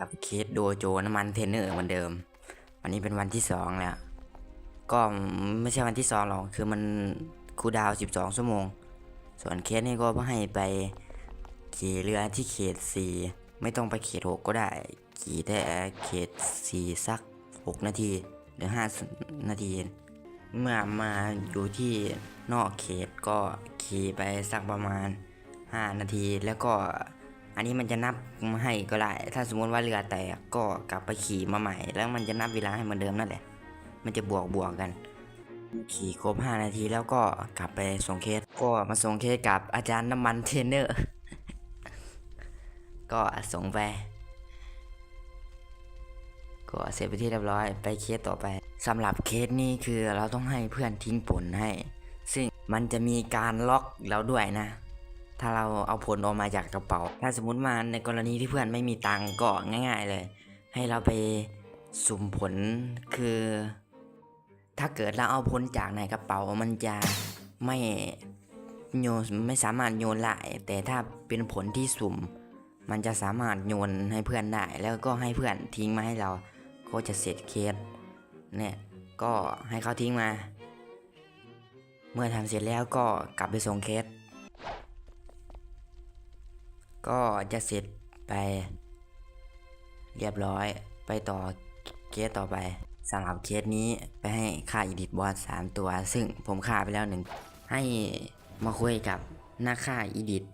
กับเคสโดโจน้ำมันเทนเนอร์เหมือนเดิม วันนี้เป็นวันที่สองแล้ว ก็ไม่ใช่วันที่สองหรอก คือมันคูดาว12ชั่วโมง ส่วนเคสนี่ก็ให้ไปขี่เรือที่เขต4ไม่ต้องไปเขต6ก็ได้ ขี่แต่เขต4สัก6นาทีหรือ5นาที เมื่อมาอยู่ที่นอกเขตก็ขี่ไปสักประมาณ 5 นาทีแล้วก็ อันนี้มันจะนับให้ก็ได้ ถ้าสมมติว่าเรือแตกก็กลับไปขี่มาใหม่ แล้วมันจะนับเวลาให้เหมือนเดิมนั่นแหละ มันจะบวกบวกกัน ขี่ครบ 5 นาทีแล้วก็กลับไปส่งเคส ก็มาส่งเคสกับอาจารย์น้ำมันเทรนเนอร์ ก็ส่งไปก็เสร็จไปที่เรียบร้อยไปเคสต่อไปสำหรับเคสนี้คือเราต้องให้เพื่อนทิ้งผลให้ ซึ่งมันจะมีการล็อกเราด้วยนะ ถ้าเราเอาผลออกมาจากกระเป๋า ถ้าสมมติมาในกรณีที่เพื่อนไม่มีตังก็ง่าย ๆเลย ให้เราไปสุ่มผลคือ ถ้าเกิดเราเอาผลจากในกระเป๋ามันจะไม่โยนไม่สามารถโยนได้แต่ถ้าเป็นผลที่สุ่ม มันจะสามารถโยนให้เพื่อนได้ แล้วก็ให้เพื่อนทิ้งมาให้เราก็จะเสร็จเคสเนี่ยก็ให้เขาทิ้งมา เมื่อทำเสร็จแล้วก็กลับไปส่งเคส ก็จะเสร็จไป เรียบร้อยไปต่อเคสต่อไปสำหรับเคสนี้ไปให้ค่าอีดิทบอสสามตัว ซึ่งผมค่าไปแล้วหนึ่งให้มาคุยกับนักค่าอีดิท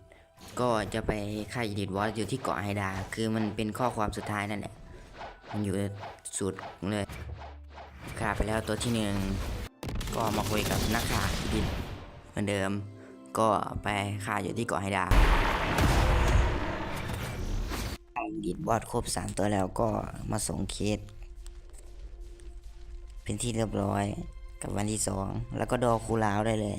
ก็จะไปค่าอีดิทบอสอยู่ที่เกาะไฮดา คือมันเป็นข้อความสุดท้ายนั่นแหละมันอยู่สุดเลยค่าไปแล้วตัวที่หนึ่งก็มาคุยกับนักค่าอีดิทเหมือนเดิม ก็ไปค่าอยู่ที่เกาะไฮดา ดิดบอดครบสามตัวแล้วก็มาส่งเคสเป็นที่เรียบร้อยกับวันที่สองแล้วก็ดอคูลาวได้เลย